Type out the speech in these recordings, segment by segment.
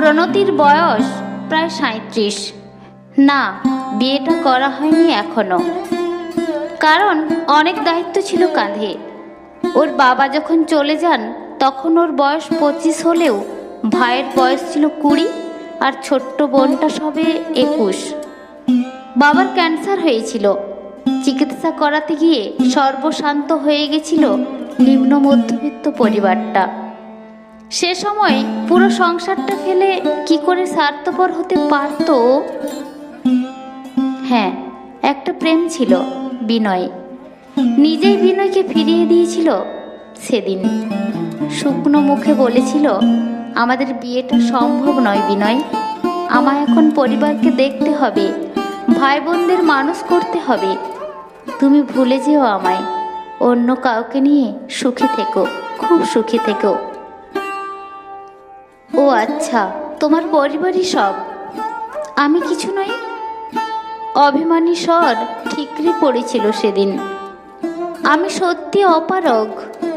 প্রণতির বয়স প্রায় সাঁত্রিশ না, বিয়েটা করা হয়নি এখনও। কারণ অনেক দায়িত্ব ছিল কাঁধে। ওর বাবা যখন চলে যান, তখন ওর বয়স পঁচিশ হলেও ভাইয়ের বয়স ছিল কুড়ি আর ছোট্ট বোনটা সবে একুশ। বাবার ক্যান্সার হয়েছিল। চিকিৎসা করাতে গিয়ে সর্বশান্ত হয়ে গেছিল নিম্ন মধ্যবিত্ত পরিবারটা। সে সময় পুরো সংসারটা ফেলে কি করে স্বার্থপর হতে পারতো? হ্যাঁ একটা প্রেম ছিল, বিনয়। নিজেই বিনয়কে ফিরিয়ে দিয়েছিল সেদিন। শুকনো মুখে বলেছিল, আমাদের বিয়েটা সম্ভব নয় বিনয়। আমায় এখন পরিবারকে দেখতে হবে ভাই বোনদের মানুষ করতে হবে। তুমি ভুলে যেও আমায়। অন্য কাউকে নিয়ে সুখী থেকো, খুব সুখী থেকো। ও আচ্ছা তোমার পরিবারই সব। আমি কিছু নই, অভিমানী স্বর ঠিকরে পড়েছিল সেদিন। আমি সত্যি অপারগ,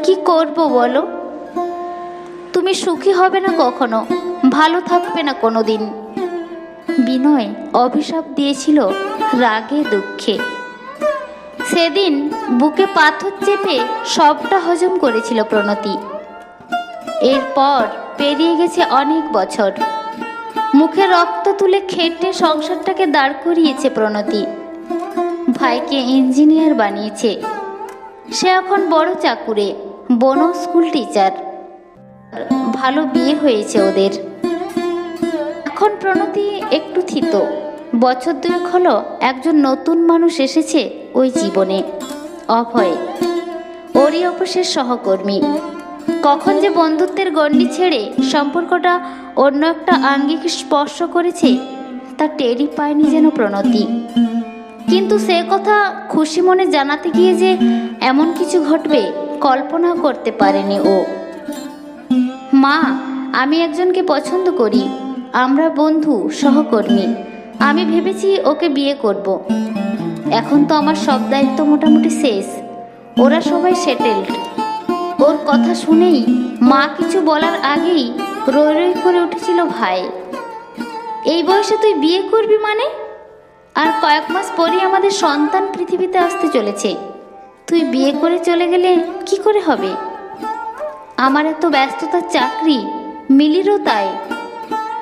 কি করব বলো? তুমি সুখী হবে না কখনো, ভালো থাকবে না কোনো দিন বিনয় অভিশাপ দিয়েছিল রাগে দুঃখে। সেদিন বুকে পাথর চেপে সবটা হজম করেছিল প্রণতি। এরপর পেরিয়ে গেছে অনেক বছর। মুখে রক্ত তুলে খেটে সংসারটাকে দাঁড় করিয়েছে প্রণতি। ভাইকে ইঞ্জিনিয়ার বানিয়েছে। সে এখন বড় চাকুরে বনো স্কুল টিচার। ভালো বিয়ে হয়েছে ওদের। এখন প্রণতি একটু থিত। বছর দুয়েক হলো একজন নতুন মানুষ এসেছে ওই জীবনে, অভয়। ওরই অফিসের সহকর্মী। কখন যে বন্ধুত্বের গণ্ডি ছেড়ে সম্পর্কটা অন্য একটা আঙ্গিক স্পর্শ করেছে, তা টেরই পায়নি যেন প্রণতি। কিন্তু সে কথা খুশি মনে জানাতে গিয়ে যে এমন কিছু ঘটবে কল্পনা করতে পারেনি ও। মা, আমি একজনকে পছন্দ করি, আমরা বন্ধু, সহকর্মী। আমি ভেবেছি ওকে বিয়ে করব। এখন তো আমার সব দায়িত্ব মোটামুটি শেষ। ওরা সবাই সেটেলড ওর কথা শুনেই মা কিছু বলার আগেই রই রই করে উঠেছিল ভাই। এই বয়সে তুই বিয়ে করবি মানে? আর কয়েক মাস পরই আমাদের সন্তান পৃথিবীতে আসতে চলেছে। তুই বিয়ে করে চলে গেলে কি করে হবে? আমার এত ব্যস্ততার চাকরি, মিলিরও তাই।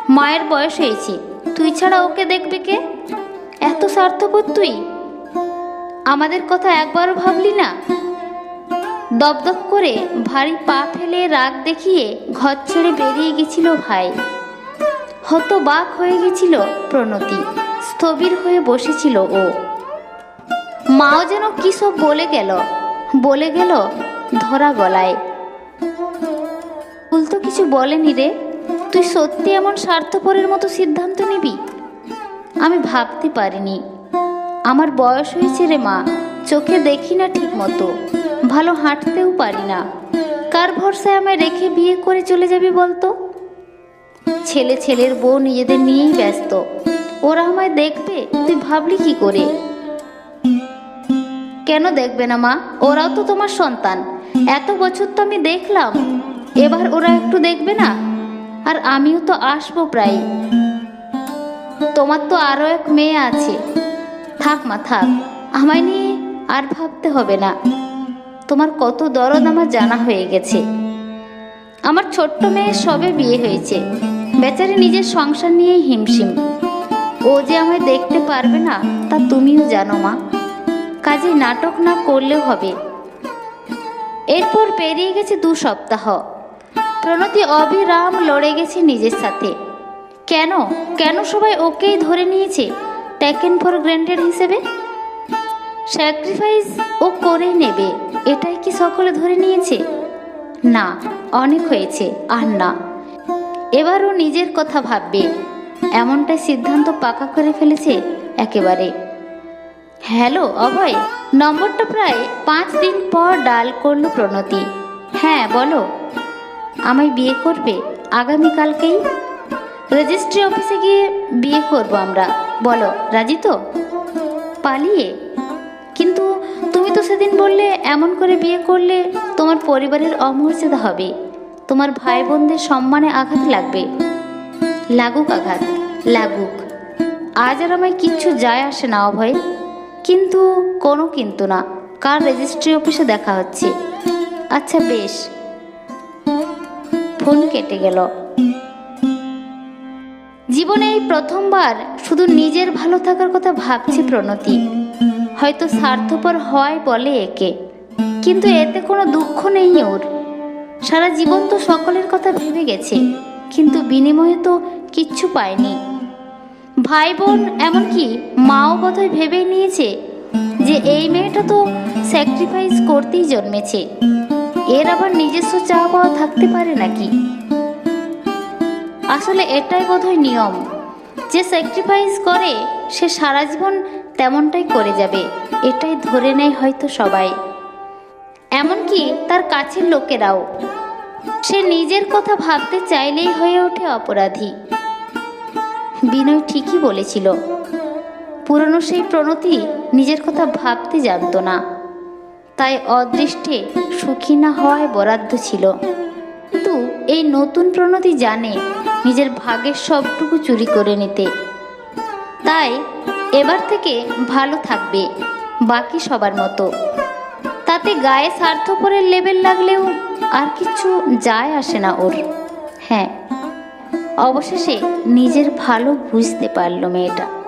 মায়ের বয়স হয়েছে, তুই ছাড়া ওকে দেখবে কে? এত স্বার্থপর তুই? আমাদের কথা একবারও ভাবলি না? দপদপ করে ভারী পা ফেলে রাগ দেখিয়ে ঘর ছেড়ে বেরিয়ে গেছিল ভাই। হতবাক হয়ে গেছিল প্রণতি, স্থবির হয়ে বসেছিল ও। মাও যেন কি সব বলে গেল বলে গেল ধরা গলায়। ভুল তো কিছু বলেনি রে, তুই সত্যি এমন স্বার্থপরের মতো সিদ্ধান্ত নিবি? আমি ভাবতে পারিনি। আমার বয়স হয়েছে রে মা, চোখে দেখি না ঠিক মতো ভালো হাঁটতেও পারি না। কার ভরসায় আমায় রেখে বিয়ে করে চলে যাবি বলতো? ছেলে ছেলের বউ নিজেদের নিয়েই ব্যস্ত। ওরা আমায় দেখবে, তুই ভাবলি কি করে? কেন দেখবে না মা? ওরাও তো তোমার সন্তান। এত বছর তো আমি দেখলাম। এবার ওরা একটু দেখবে না? আর আমিও তো আসব প্রায়। তোমার তো আরও এক মেয়ে আছে। থাক মা, থাক। আমায় নিয়ে আর ভাবতে হবে না। তোমার কত দরদ আমার জানা হয়ে গেছে। আমার ছোট্ট মেয়ের সবে বিয়ে হয়েছে। বেচারি নিজের সংসার নিয়েই হিমশিম। ও যে আমায় দেখতে পারবে না, তা তুমিও জানো মা। কাজে নাটক না করলেও হবে। এরপর পেরিয়ে গেছে দু সপ্তাহ। প্রণতি অবিরাম লড়ে গেছে নিজের সাথে। কেন? কেন সবাই ওকেই ধরে নিয়েছে? টেকেন ফর গ্র্যান্টেড হিসেবে? স্যাক্রিফাইস ও করেই নেবে, এটাই কি সকলে ধরে নিয়েছে? না, অনেক হয়েছে, আর না। এবার ও নিজের কথা ভাববে, এমনটাই সিদ্ধান্ত পাকা করে ফেলেছে একেবারে। হ্যালো, অভয়, নম্বরটা প্রায় পাঁচ দিন পর ডাল করল প্রণতি। হ্যাঁ বলো। আমায় বিয়ে করবে আগামীকালকেই রেজিস্ট্রি অফিসে গিয়ে বিয়ে করব আমরা, বলো, রাজি তো? পালিয়ে? সেদিন বললে, এমন করে বিয়ে করলে তোমার পরিবারের অমর্যাদা হবে। তোমার ভাই বোনদের সম্মানে আঘাত লাগবে। লাগুক আঘাত, লাগুক। আজ আর আমায় কিচ্ছু যায় আসে না, অভয়। কিন্তু কোনো কিন্তু না। কার রেজিস্ট্রি অফিসে দেখা হচ্ছে? আচ্ছা বেশ। ফোন কেটে গেল। জীবনে এই প্রথমবার শুধু নিজের ভালো থাকার কথা ভাবছি প্রণতি। হয়তো স্বার্থপর হয় বলে একে। কিন্তু এতে কোনো দুঃখ নেই ওর। সারা জীবন তো সকলের কথা ভেবে গেছে, কিন্তু বিনিময়ে তো কিচ্ছু পায়নি। ভাই বোন এমনকি মাও বোধহয় ভেবেই নিয়েছে যে এই মেয়েটা তো স্যাক্রিফাইস করতেই জন্মেছে। এর আবার নিজস্ব চাওয়া পাওয়া থাকতে পারে নাকি? আসলে এটাই বোধহয় নিয়ম। যে স্যাক্রিফাইস করে, সে সারা জীবন তেমনটাই করে যাবে, এটাই ধরে নেয় হয়তো সবাই। এমনকি তার কাছের লোকেরাও। সে নিজের কথা ভাবতে চাইলেই হয়ে ওঠে অপরাধী। বিনয় ঠিকই বলেছিল, পুরনো সেই প্রণতি নিজের কথা ভাবতে জানতো না। তাই অদৃষ্টে সুখী না হওয়ায় বরাদ্দ ছিল। কিন্তু এই নতুন প্রণতি জানে নিজের ভাগের সবটুকু চুরি করে নিতে। তাই এবার থেকে ভালো থাকবে, বাকি সবার মতো। তাতে গায়ে স্বার্থপরের লেবেল লাগলেও আর কিছু যায় আসে না ওর। হ্যাঁ অবশেষে নিজের ভালো বুঝতে পারল মেয়েটা।